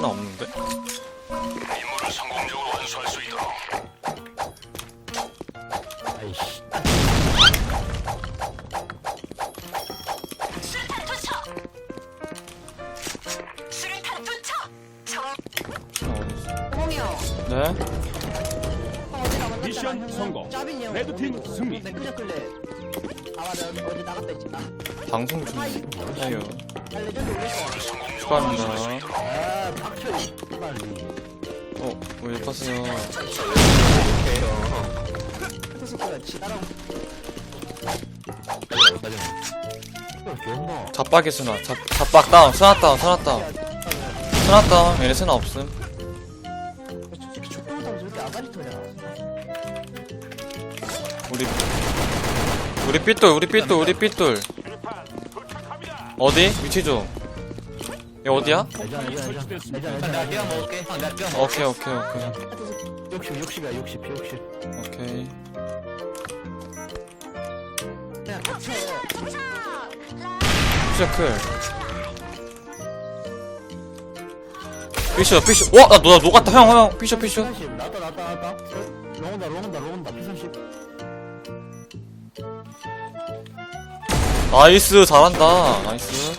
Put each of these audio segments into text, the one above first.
스나 없는데? 임무를 성공적으로 완수할 수 있도록 아이씨. 수류탄 투척! 수류탄 투척! 정... 홍이 형. 네? 미션 성공. 레드팀 승리. 했잖아. 방송 레전드 올렸어. 축하합니다. 어, 왜 여기까지요? 그 새끼가 지나랑 어, 귀엽나? 잡박이 스나. 잡, 잡박 다운. 스나 다운. 스나 다운. 스나 다운. 얘네 스나 없음. 우리 우리 삐뚤 우리 삐뚤 우리 삐뚤 어디? 위치 좀 얘 어디야? 알잖아, 알잖아, 알잖아. 내가 뼈 먹을게. 내가 뼈 오케이 오케이 오케이 60, 60이야, 60, 60. 오케이. 피셔클 피셔 피셔 와! 나, 너, 나 녹았다 형형 피셔 피셔 30. 나왔다, 나왔다, 나왔다. 롱온다, 롱온다, 롱온다. P30. 나이스 잘한다 나이스.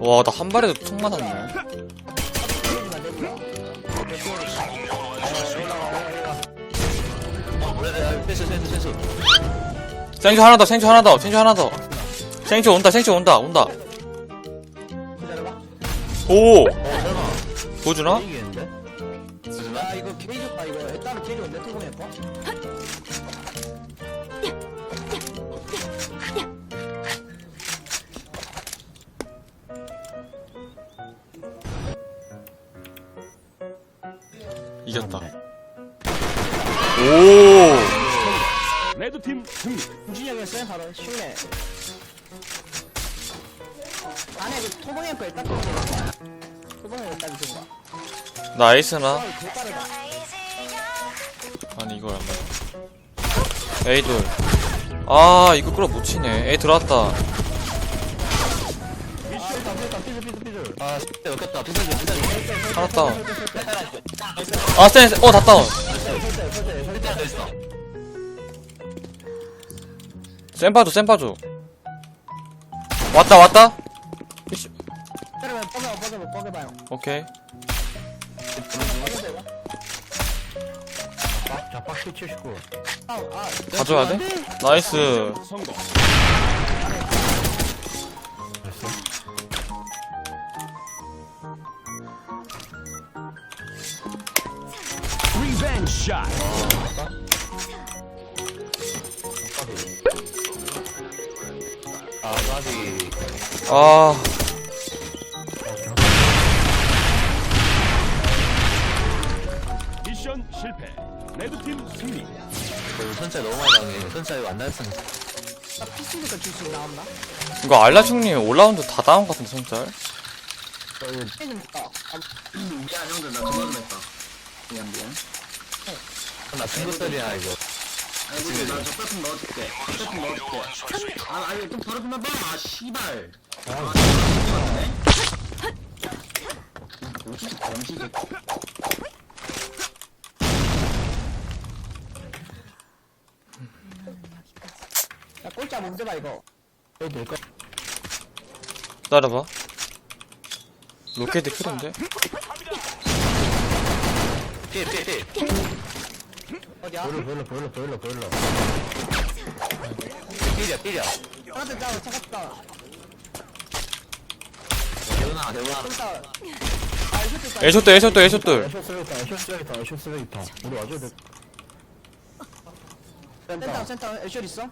와 나 한 발에도 총 맞았네. 생주 하나 더 생주 하나 더 생주 하나 더 생주 온다 생주 온다 온다. 오 보여주나? 예뻐. 이겼다. 오! 레드팀 승리. 형이었어요? 바로 쉽네. 안에 그 토봉이 거. 일단 또 토봉이 일단 좀 봐. 나이스나? 어, 빠르다. 아니 이걸 안 맞아 에이 돌 아 이거 끌어 못 치네. 에이 들어왔다 삐져, 삐져, 삐져, 삐져. 아, 진짜 역겹다. 삐져줘. 하나 다운 아 센, 어다 다운 센 봐줘 센 봐줘 왔다 왔다 이씨, 때리면 뻐겨 뻐겨 뻐겨봐요. 오케이. 자, 자, 박스 79. 아, 아, 가져야 돼? 나이스 성공. 리벤지 샷. 아, 나비. 아 미션 실패. 레드팀 승리. 그 선차 너무 많이 당해. 선차 이거 안 날렸으면. 나 피스니까 줄수 나왔나? 이거 알라충님 올라운드 다 다운 같은데 손절 아, 아, 미안 형들 나 했다 미안 미안 나 중국설이야, 이거. 아이고 나저 빼품 넣어줄게 빼품 넣어줄게 아 아니 좀 버려 좀 해봐 아 씨발 아 씨발 뭐지 병신이 야 꼴찌 문제 봐 이거. 해도 될까? 기다려봐 로켓이? 피해, 피해, 피해. 어디야? 보일러, 보일러, 보일러, 보일러, 보일러. 삐려, 삐려. 하나도 짜고 차갑다. 대훈아, 대훈아. 꼴찌. 아 이거 또 에이쇼들 에이쇼들 에이쇼들 애쇼 쓰레기다, 애쇼 쓰레기다, 애쇼 쓰레기다. 우리 와줘야 돼. 센터 센터 애쇼 있어?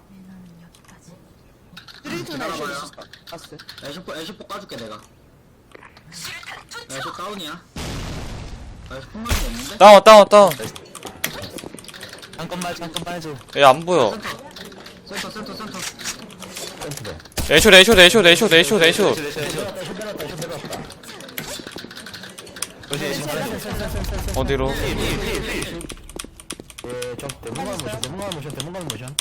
스트리트나 애쇼 있어. 봤어. 애쇼포 애쇼포 까줄게 내가 애쇼 다운이야 폭망이 없는데? 다운 다운 다운 잠깐만, 잠깐만 해줘. 얘 안 보여 센터 센터 센터 에이쇼 애쇼, 애쇼, 애쇼. 애쇼 애쇼. 애쇼. 어디로? 예, 저 대문관 모션, 대문관 모션, 대문관 모션.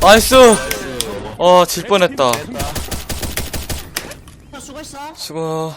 나이스 어 질 뻔했다. 수고했어. 수고.